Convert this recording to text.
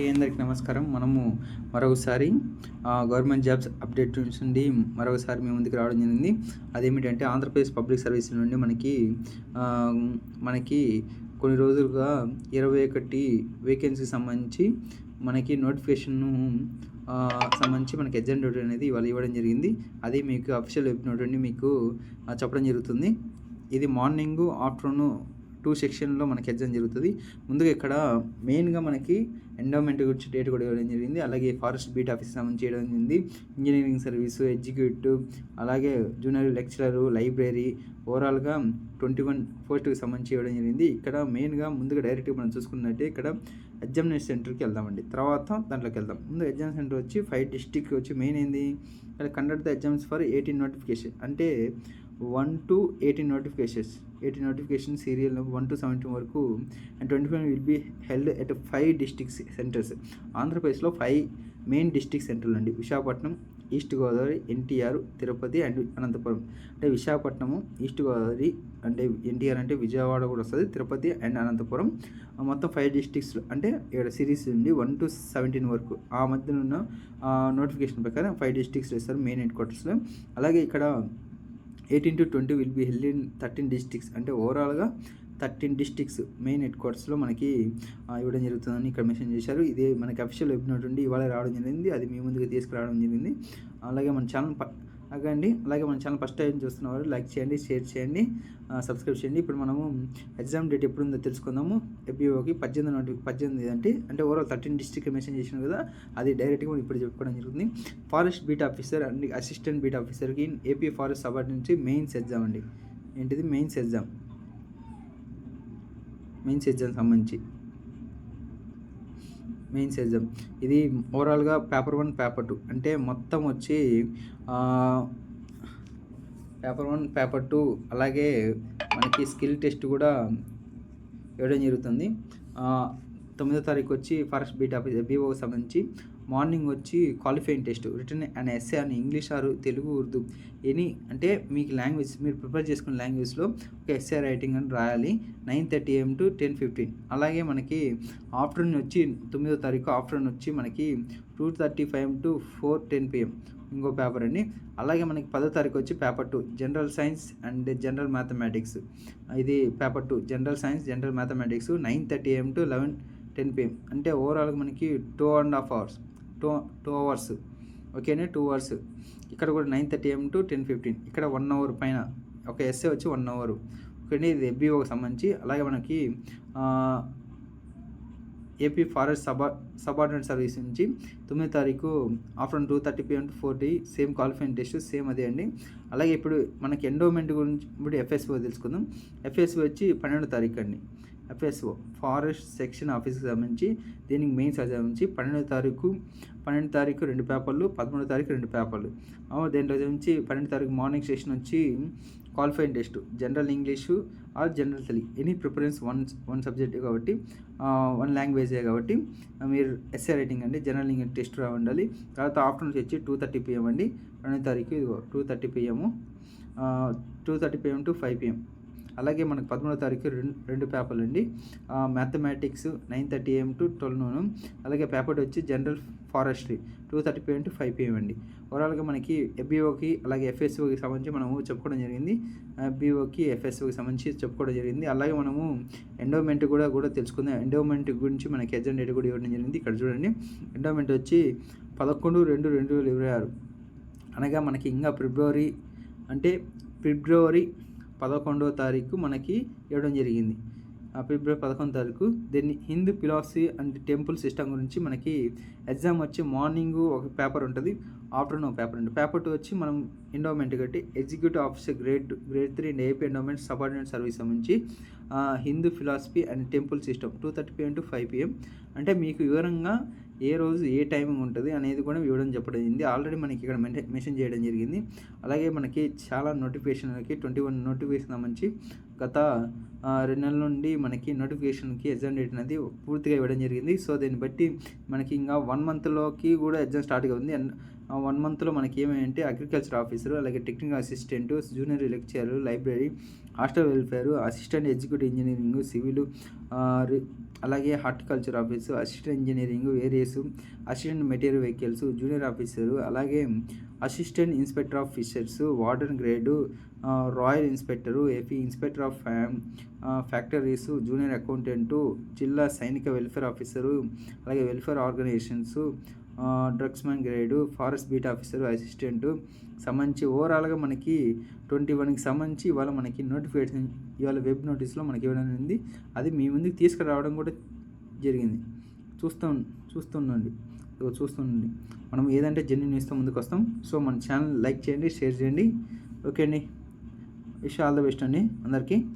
అందరికి నమస్కారం. మనము మరొకసారి గవర్నమెంట్ జాబ్స్ అప్డేట్ నుండి మరొకసారి మీ ముందుకు రావడం జరిగింది. అదేమిటంటే ఆంధ్రప్రదేశ్ పబ్లిక్ సర్వీస్ నుండి మనకి మనకి కొన్ని రోజులుగా ఇరవై ఒకటి వేకెన్సీకి సంబంధించి మనకి నోటిఫికేషన్ను సంబంధించి మనకి ఎగ్జామ్ అనేది ఇవాళ ఇవ్వడం జరిగింది. అది మీకు అఫీషియల్ వెబ్ నోట్ అండి మీకు చెప్పడం జరుగుతుంది. ఇది మార్నింగ్ ఆఫ్టర్నూన్ టూ సెక్షన్లో మనకి ఎగ్జామ్ జరుగుతుంది. ముందుగా ఇక్కడ మెయిన్గా మనకి ఎండోమెంట్ గురించి డేట్ కూడా ఇవ్వడం జరిగింది. అలాగే ఫారెస్ట్ బీట్ ఆఫీస్ సంబంధించి చేయడం జరిగింది. ఇంజనీరింగ్ సర్వీసు ఎగ్జిక్యూటివ్ అలాగే జూనియర్ లెక్చరరు లైబ్రరీ ఓవరాల్గా ట్వంటీ వన్ పోస్ట్కి సంబంధించి ఇవ్వడం జరిగింది. ఇక్కడ మెయిన్గా ముందుగా డైరెక్ట్గా మనం చూసుకున్నట్టే ఇక్కడ ఎగ్జామినేషన్ సెంటర్కి వెళ్దామండి. తర్వాత దాంట్లోకి వెళ్దాం. ముందు ఎగ్జామ్ సెంటర్ వచ్చి ఫైవ్ డిస్టిక్ వచ్చి మెయిన్ ఏంది? ఇక్కడ conduct the exams for eighteen notification. అంటే one to eighteen notifications. Eighteen notification serial one to seventeen వరకు and twenty five will be held at five districts centres. ఆంధ్రప్రదేశ్లో five main district సెంటర్లు అండి. Visakhapatnam east Godavari NTR Tirupati and Anantapur. అంటే Visakhapatnam east Godavari అంటే ఎన్టీఆర్ అంటే విజయవాడ కూడా వస్తుంది Tirupati and Anantapuram. మొత్తం ఫైవ్ డిస్టిక్స్ అంటే ఇక్కడ సిరీస్ నుండి వన్ టు సెవెంటీన్ వరకు. ఆ మధ్యన ఉన్న నోటిఫికేషన్ ప్రకారం ఫైవ్ డిస్టిక్స్ వేస్తారు మెయిన్ హెడ్ క్వార్టర్స్లో. అలాగే ఇక్కడ eighteen to twenty will be held in thirteen districts అంటే ఓవరాల్గా థర్టీన్ డిస్టిక్స్ మెయిన్ హెడ్ క్వార్టర్స్లో మనకి ఇవ్వడం జరుగుతుందని ఇక్కడ మెన్షన్ చేశారు. ఇది మనకి అఫీషియల్ వెబినోట్ ఉండి ఇవాళ రావడం జరిగింది. అది మీ ముందుకు తీసుకురావడం జరిగింది. అలాగే మన ఛానల్ అలాగే అండి అలాగే మన ఛానల్ ఫస్ట్ టైం చూస్తున్నవారు లైక్ చేయండి షేర్ చేయండి సబ్స్క్రైబ్ చేయండి. ఇప్పుడు మనము ఎగ్జామ్ డేట్ ఎప్పుడు ఉందో తెలుసుకుందాము. ఎపిఓకి పద్దెనిమిది నోటి పద్దెనిమిది అంటే అంటే ఓవరాల్ థర్టీన్ డిస్ట్రిక్ట్ మెన్షన్ చేసిన కదా అది డైరెక్ట్గా మనం ఇప్పుడు చెప్పుకోవడం జరుగుతుంది. Forest beat officer and assistant beat ఆఫీసర్కి ఏపీ ఫారెస్ట్ సబార్డినేట్ నుంచి మెయిన్స్ ఎగ్జామ్ అండి. ఏంటిది? మెయిన్స్ ఎగ్జామ్ మెయిన్స్ ఎగ్జామ్ సంబంధించి. మెయిన్స్ ఎగ్జామ్ ఇది ఓవరాల్గా పేపర్ వన్ పేపర్ టూ అంటే మొత్తం వచ్చి పేపర్ వన్ పేపర్ టూ అలాగే మనకి స్కిల్ టెస్ట్ కూడా ఇవ్వడం జరుగుతుంది. తొమ్మిదో తారీఖు వచ్చి ఫారెస్ట్ బీట్ ఆఫీస్ బీఓకి సంబంధించి మార్నింగ్ వచ్చి qualifying test written and SA అని ఇంగ్లీష్ ఆరు తెలుగు ఉర్దూ ఎనీ అంటే మీకు లాంగ్వేజ్ మీరు ప్రిపేర్ చేసుకున్న లాంగ్వేజ్లో ఒక ఎస్ఏ రైటింగ్ అని రాయాలి. Nine thirty AM to ten fifteen. అలాగే మనకి ఆఫ్టర్నూన్ వచ్చి తొమ్మిదో తారీఖు ఆఫ్టర్నూన్ వచ్చి మనకి two thirty five to four ten PM ఇంకో పేపర్ అండి. అలాగే మనకి పదో తారీఖు వచ్చి paper two general science and general mathematics ఇది paper two general science general mathematics nine thirty AM to eleven ten PM అంటే ఓవరాల్గా మనకి two and half hours two two hours. ఓకేనే? Two hours. ఇక్కడ కూడా nine thirty AM to ten fifteen. ఇక్కడ one hour పైన. ఒక SA వచ్చి one hour. Okay ఇది ఎఫ్బీఓకి సంబంధించి. అలాగే మనకి AP forest Saba subordinate service నుంచి తొమ్మిది తారీఖు afternoon two thirty PM to forty same qualifying test same అదే అండి. అలాగే ఇప్పుడు మనకి ఎండోమెంట్ గురించి ఇప్పుడు ఎఫ్ఎస్ఓ తెలుసుకుందాం. ఎఫ్ఎస్ఓ వచ్చి పన్నెండో తారీఖు అండి. ఎఫ్ఎస్ఓ ఫారెస్ట్ సెక్షన్ ఆఫీస్కి సంబంధించి దీనికి మెయిన్స్ సంబంధించి పన్నెండో తారీఖు పన్నెండు తారీఖు రెండు పేపర్లు పదమూడో తారీఖు రెండు పేపర్లు. దీంట్లో నుంచి పన్నెండు తారీఖు మార్నింగ్ సెషన్ వచ్చి qualifying test general English or general Telugu. Any preference one one subject కాబట్టి వన్ లాంగ్వేజే కాబట్టి మీరు ఎస్ఏ రైటింగ్ అండి జనరల్ ఇంగ్లీష్ టెస్ట్ రా ఉండాలి తర్వాత ఆఫ్టర్నూన్ వచ్చి టూ థర్టీ పిఎం అండి. రెండో తారీఖు ఇదిగో two thirty PM two thirty PM to five PM. అలాగే మనకు పదమూడో తారీఖు రెండు రెండు పేపర్లు అండి mathematics nine thirty AM to twelve noon. అలాగే పేపర్ వచ్చి general forestry two thirty PM to five PM అండి. ఓవరాల్గా మనకి ఎబిఓకి అలాగే ఎఫ్ఎస్ఓకి సంబంధించి మనము చెప్పుకోవడం జరిగింది. ఎఫ్బిఓకి ఎఫ్ఎస్ఓకి సంబంధించి చెప్పుకోవడం జరిగింది. అలాగే మనము ఎండోమెంట్ కూడా కూడా తెలుసుకుందాం. ఎండోమెంట్ గురించి మనకి ఎగ్జామ్ కూడా ఇవ్వడం జరిగింది. ఇక్కడ చూడండి. ఎండోమెంట్ వచ్చి పదకొండు రెండు రెండు వేల ఇరవై ఆరు. అనగా మనకి ఇంకా ఫిబ్రవరి అంటే ఫిబ్రవరి పదకొండవ తారీఖు మనకి ఇవ్వడం జరిగింది. ఫిబ్రవరి పదకొండు తారీఖు దీన్ని Hindu philosophy and temple system గురించి మనకి ఎగ్జామ్ వచ్చి మార్నింగ్ ఒక పేపర్ ఉంటుంది. ఆఫ్టర్నూన్ పేపర్ ఉంటుంది పేపర్ టూ వచ్చి మనం ఎండోమెంట్ కట్టి executive officer grade grade three and AP endowment subordinate service సంబంధించి Hindu philosophy and temple system two thirty PM to five PM అంటే మీకు వివరంగా ఏ రోజు ఏ టైమింగ్ ఉంటుంది అనేది కూడా వివరం చెప్పడం జరిగింది ఆల్రెడీ మనకి ఇక్కడ మెన్షన్ చేయడం జరిగింది. అలాగే మనకి చాలా నోటిఫికేషన్లకి ట్వంటీ వన్ నోటిఫికేషన్ మంచి గత రెండు నెలల నుండి మనకి నోటిఫికేషన్కి ఎగ్జామ్ డేట్ అనేది పూర్తిగా ఇవ్వడం జరిగింది. సో దీన్ని బట్టి మనకి ఇంకా వన్ మంత్లోకి కూడా ఎగ్జామ్ స్టార్ట్ అవుతుంది. అండ్ వన్ మంత్లో మనకి ఏమంటే అగ్రికల్చర్ ఆఫీసర్ అలాగే technical assistant junior lecturer library hostel welfare assistant executive engineering civil అలాగే horticulture office assistant engineering various assistant material vehicles junior officer అలాగే assistant inspector of fisheries warden grade royal inspector AP inspector of ఫ్యామ్ factories junior accountant జిల్లా సైనిక welfare officer అలాగే welfare organisations drugs man grade forest beat officer assistant సంబంధించి ఓవరాల్గా మనకి twenty వన్కి సంబంధించి ఇవాళ మనకి నోటిఫికేషన్ ఇవాళ వెబ్ నోటీస్లో మనకి ఇవ్వడం జరిగింది అది మీ ముందుకు తీసుకురావడం కూడా జరిగింది. చూస్తూ చూస్తుండండి. చూస్తుండండి. మనం ఏదంటే జర్నీ న్యూస్తో ముందుకు వస్తాం. సో మన ఛానల్ లైక్ చేయండి షేర్ చేయండి. ఓకే అండి. విష్ ఆల్ ద బెస్ట్ అండి. అందరికీ.